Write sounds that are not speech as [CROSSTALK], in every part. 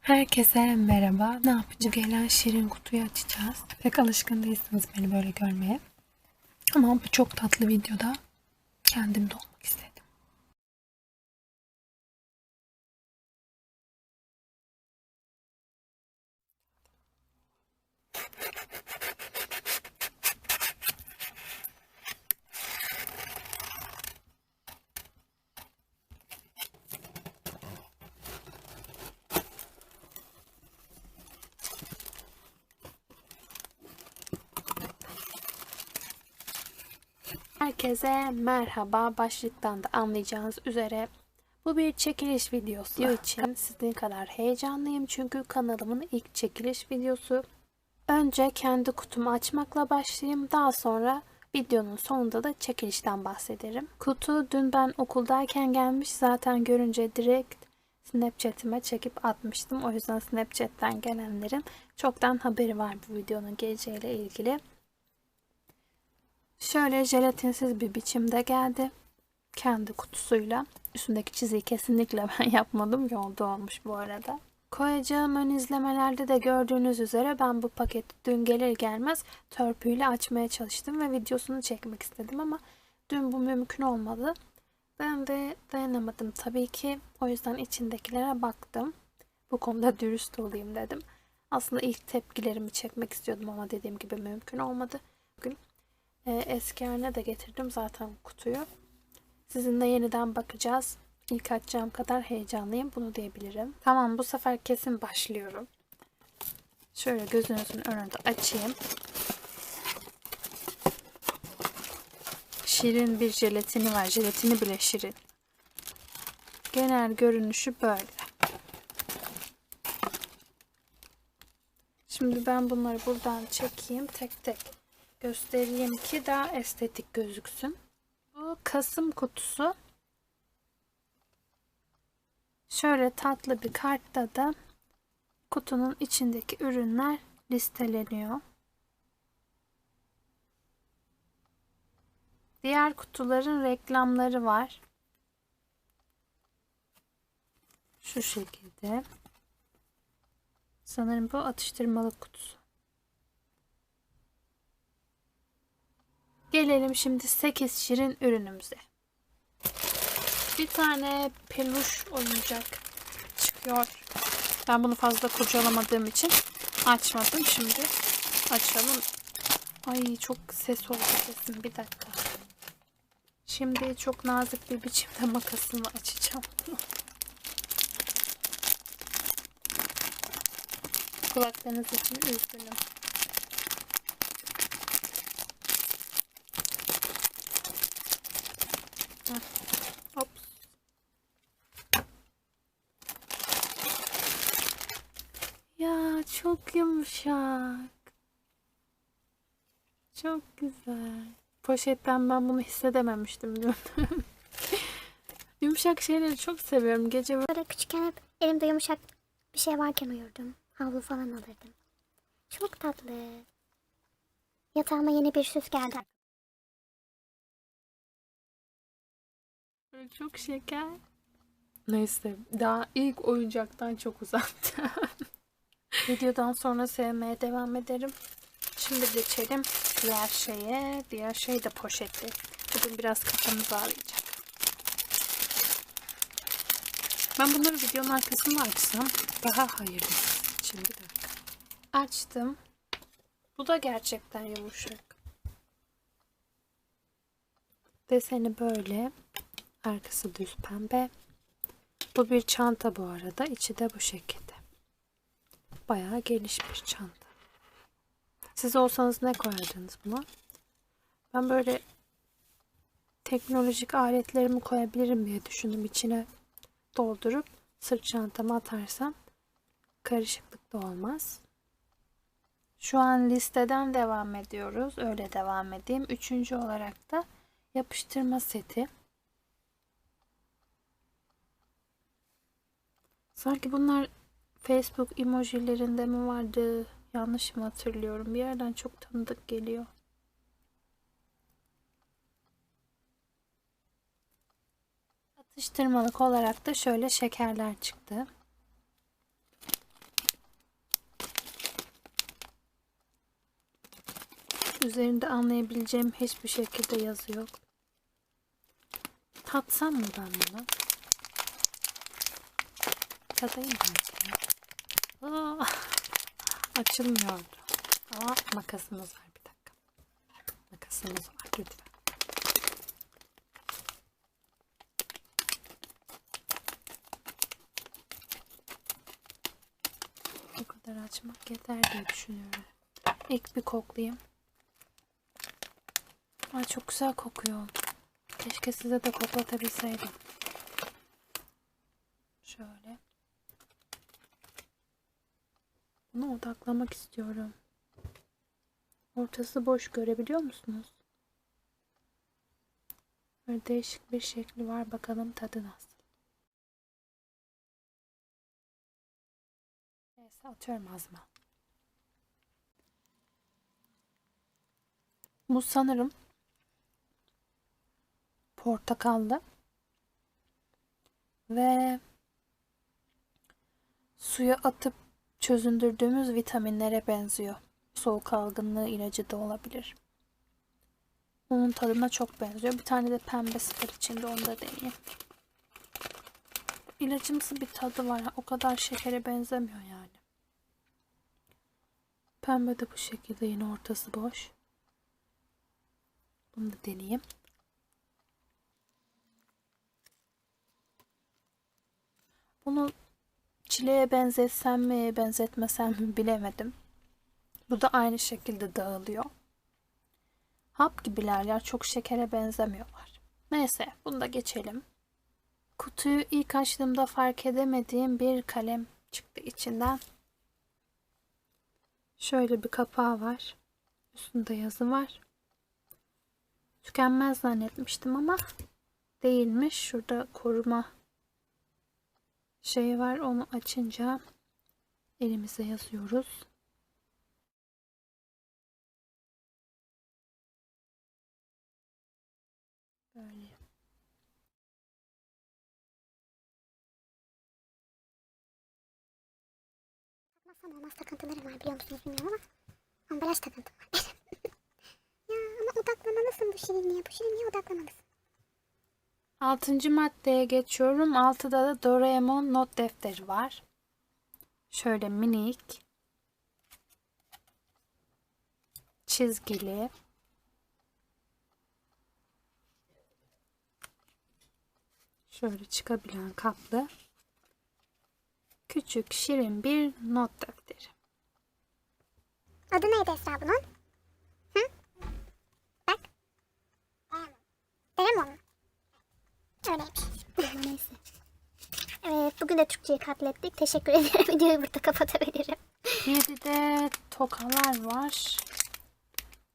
Herkese merhaba. Ne yapacağız? Gelen şirin kutuyu açacağız. Pek alışkın değilsiniz beni böyle görmeye. Ama bu çok tatlı videoda kendim de olmak istedim. Herkese merhaba. Başlıktan da anlayacağınız üzere bu bir çekiliş videosu Video için sizin kadar heyecanlıyım çünkü kanalımın ilk çekiliş videosu. Önce kendi kutumu açmakla başlayayım. Daha sonra videonun sonunda da çekilişten bahsederim. Kutu dün ben okuldayken gelmiş. Zaten görünce direkt Snapchat'ime çekip atmıştım. O yüzden Snapchat'ten gelenlerin çoktan haberi var bu videonun geleceğiyle ilgili. Şöyle jelatinsiz bir biçimde geldi. Kendi kutusuyla. Üstündeki çiziyi kesinlikle [LAUGHS] ben yapmadım. Yolda olmuş bu arada. Koyacağım ön izlemelerde de gördüğünüz üzere ben bu paketi dün gelir gelmez törpüyle açmaya çalıştım ve videosunu çekmek istedim ama dün bu mümkün olmadı. Ben de dayanamadım tabii ki. O yüzden içindekilere baktım. Bu konuda dürüst olayım dedim. Aslında ilk tepkilerimi çekmek istiyordum ama dediğim gibi mümkün olmadı. Bugün e, eski haline de getirdim zaten kutuyu. Sizinle yeniden bakacağız. İlk açacağım kadar heyecanlıyım. Bunu diyebilirim. Tamam bu sefer kesin başlıyorum. Şöyle gözünüzün önünde açayım. Şirin bir jelatini var. Jelatini bile şirin. Genel görünüşü böyle. Şimdi ben bunları buradan çekeyim tek tek göstereyim ki daha estetik gözüksün. Bu Kasım kutusu. Şöyle tatlı bir kartta da kutunun içindeki ürünler listeleniyor. Diğer kutuların reklamları var. Şu şekilde. Sanırım bu atıştırmalık kutusu. Gelelim şimdi 8 şirin ürünümüze. Bir tane peluş oyuncak çıkıyor. Ben bunu fazla kurcalamadığım için açmadım. Şimdi açalım. Ay çok ses oldu sesim. Bir dakika. Şimdi çok nazik bir biçimde makasını açacağım. [LAUGHS] Kulaklarınız için üzgünüm. Ops. Ya çok yumuşak. Çok güzel. Poşetten ben bunu hissedememiştim dün. [LAUGHS] yumuşak şeyleri çok seviyorum. Gece Böyle küçükken hep elimde yumuşak bir şey varken uyurdum. Havlu falan alırdım. Çok tatlı. Yatağıma yeni bir süs geldi. Böyle çok şeker. Neyse daha ilk oyuncaktan çok uzaktım. [LAUGHS] Videodan sonra sevmeye devam ederim. Şimdi geçelim diğer şeye. Diğer şey de poşetli. Bugün biraz kafamızı ağrıyacak. Ben bunları videonun arkasında açsam daha hayırlı. Şimdi bir dakika. Açtım. Bu da gerçekten yumuşak. Deseni böyle. Arkası düz pembe. Bu bir çanta bu arada. İçi de bu şekilde. Bayağı geniş bir çanta. Siz olsanız ne koyardınız buna? Ben böyle teknolojik aletlerimi koyabilirim diye düşündüm. İçine doldurup sırt çantama atarsam karışıklık da olmaz. Şu an listeden devam ediyoruz. Öyle devam edeyim. Üçüncü olarak da yapıştırma seti. Sanki bunlar Facebook emojilerinde mi vardı? Yanlış mı hatırlıyorum? Bir yerden çok tanıdık geliyor. Atıştırmalık olarak da şöyle şekerler çıktı. Üzerinde anlayabileceğim hiçbir şekilde yazı yok. Tatsam mı ben bunu? Tadayım bence. Aa, açılmıyordu. Ama makasımız var bir dakika. Makasımız var lütfen. Bu kadar açmak yeter diye düşünüyorum. İlk bir koklayayım. Ay çok güzel kokuyor. Keşke size de koklatabilseydim. Şöyle. Odaklamak istiyorum. Ortası boş görebiliyor musunuz? Böyle değişik bir şekli var. Bakalım tadı nasıl. Neyse atıyorum ağzıma. Bu sanırım portakallı ve suya atıp çözündürdüğümüz vitaminlere benziyor. Soğuk algınlığı ilacı da olabilir. Onun tadına çok benziyor. Bir tane de pembesi var içinde onu da deneyeyim. İlacımsı bir tadı var. O kadar şekere benzemiyor yani. Pembe de bu şekilde yine ortası boş. Bunu da deneyeyim. Bunu çileğe benzetsem mi benzetmesem mi bilemedim. Bu da aynı şekilde dağılıyor. Hap gibiler ya çok şekere benzemiyorlar. Neyse bunu da geçelim. Kutuyu ilk açtığımda fark edemediğim bir kalem çıktı içinden. Şöyle bir kapağı var. Üstünde yazı var. Tükenmez zannetmiştim ama değilmiş. Şurada koruma şey var. Onu açınca elimize yazıyoruz. Böyle. Takmazsam olmaz takıntılarım var biliyor musunuz bilmiyorum ama ambalaj takıntım var. [LAUGHS] ya ama odaklamalısın bu şirinliğe. Bu şirinliğe odaklamalısın. Altıncı maddeye geçiyorum. Altıda da Doraemon not defteri var. Şöyle minik. Çizgili. Şöyle çıkabilen kaplı. Küçük şirin bir not defteri. Adı neydi Esra? Hı? Bak. Doraemon. Öyleymiş. Neyse. Evet bugün de Türkçeyi katlettik. Teşekkür ederim. [LAUGHS] Videoyu burada kapatabilirim. Bir de tokalar var.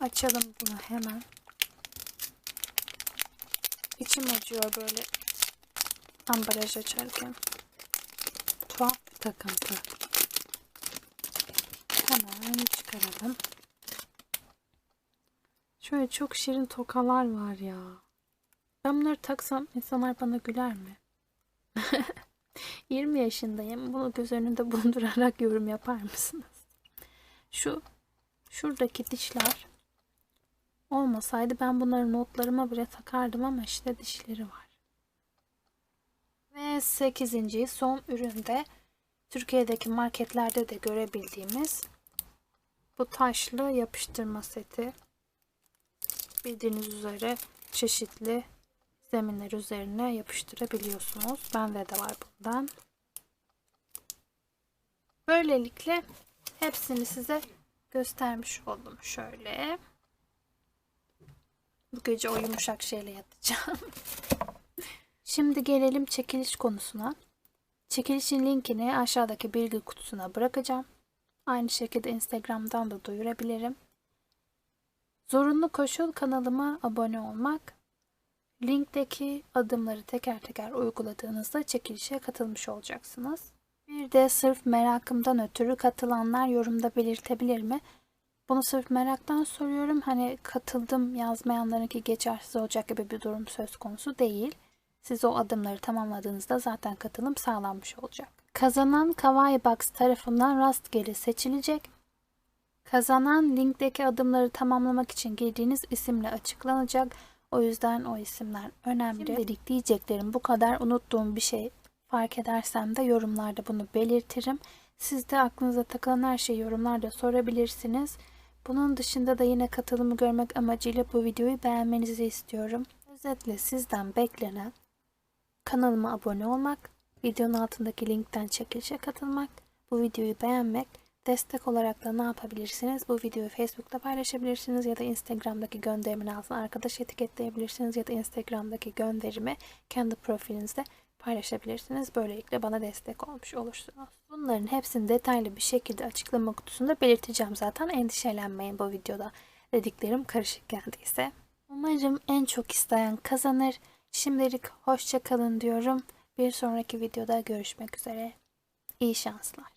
Açalım bunu hemen. İçim acıyor böyle ambalaj açarken. Tuhaf bir takıntı. Hemen çıkaralım. Şöyle çok şirin tokalar var ya. Ben bunları taksam insanlar bana güler mi? [LAUGHS] 20 yaşındayım. Bunu göz önünde [LAUGHS] bulundurarak yorum yapar mısınız? Şu şuradaki dişler olmasaydı ben bunları notlarıma bile takardım ama işte dişleri var. Ve 8. son üründe Türkiye'deki marketlerde de görebildiğimiz bu taşlı yapıştırma seti. Bildiğiniz üzere çeşitli zeminler üzerine yapıştırabiliyorsunuz. Bende de var bundan. Böylelikle hepsini size göstermiş oldum şöyle. Bu gece o yumuşak şeyle yatacağım. [LAUGHS] Şimdi gelelim çekiliş konusuna. Çekilişin linkini aşağıdaki bilgi kutusuna bırakacağım. Aynı şekilde Instagram'dan da duyurabilirim. Zorunlu koşul kanalıma abone olmak. Linkteki adımları teker teker uyguladığınızda çekilişe katılmış olacaksınız. Bir de sırf merakımdan ötürü katılanlar yorumda belirtebilir mi? Bunu sırf meraktan soruyorum. Hani katıldım yazmayanlarınki geçersiz olacak gibi bir durum söz konusu değil. Siz o adımları tamamladığınızda zaten katılım sağlanmış olacak. Kazanan Kawaii Box tarafından rastgele seçilecek. Kazanan linkteki adımları tamamlamak için girdiğiniz isimle açıklanacak. O yüzden o isimler önemli. Şimdilik diyeceklerim bu kadar. Unuttuğum bir şey fark edersem de yorumlarda bunu belirtirim. Siz de aklınıza takılan her şeyi yorumlarda sorabilirsiniz. Bunun dışında da yine katılımı görmek amacıyla bu videoyu beğenmenizi istiyorum. Özetle sizden beklenen kanalıma abone olmak, videonun altındaki linkten çekilişe katılmak, bu videoyu beğenmek, destek olarak da ne yapabilirsiniz? Bu videoyu Facebook'ta paylaşabilirsiniz ya da Instagram'daki gönderimin altına arkadaş etiketleyebilirsiniz ya da Instagram'daki gönderimi kendi profilinizde paylaşabilirsiniz. Böylelikle bana destek olmuş olursunuz. Bunların hepsini detaylı bir şekilde açıklama kutusunda belirteceğim zaten. Endişelenmeyin bu videoda dediklerim karışık geldiyse. Umarım en çok isteyen kazanır. Şimdilik hoşça kalın diyorum. Bir sonraki videoda görüşmek üzere. İyi şanslar.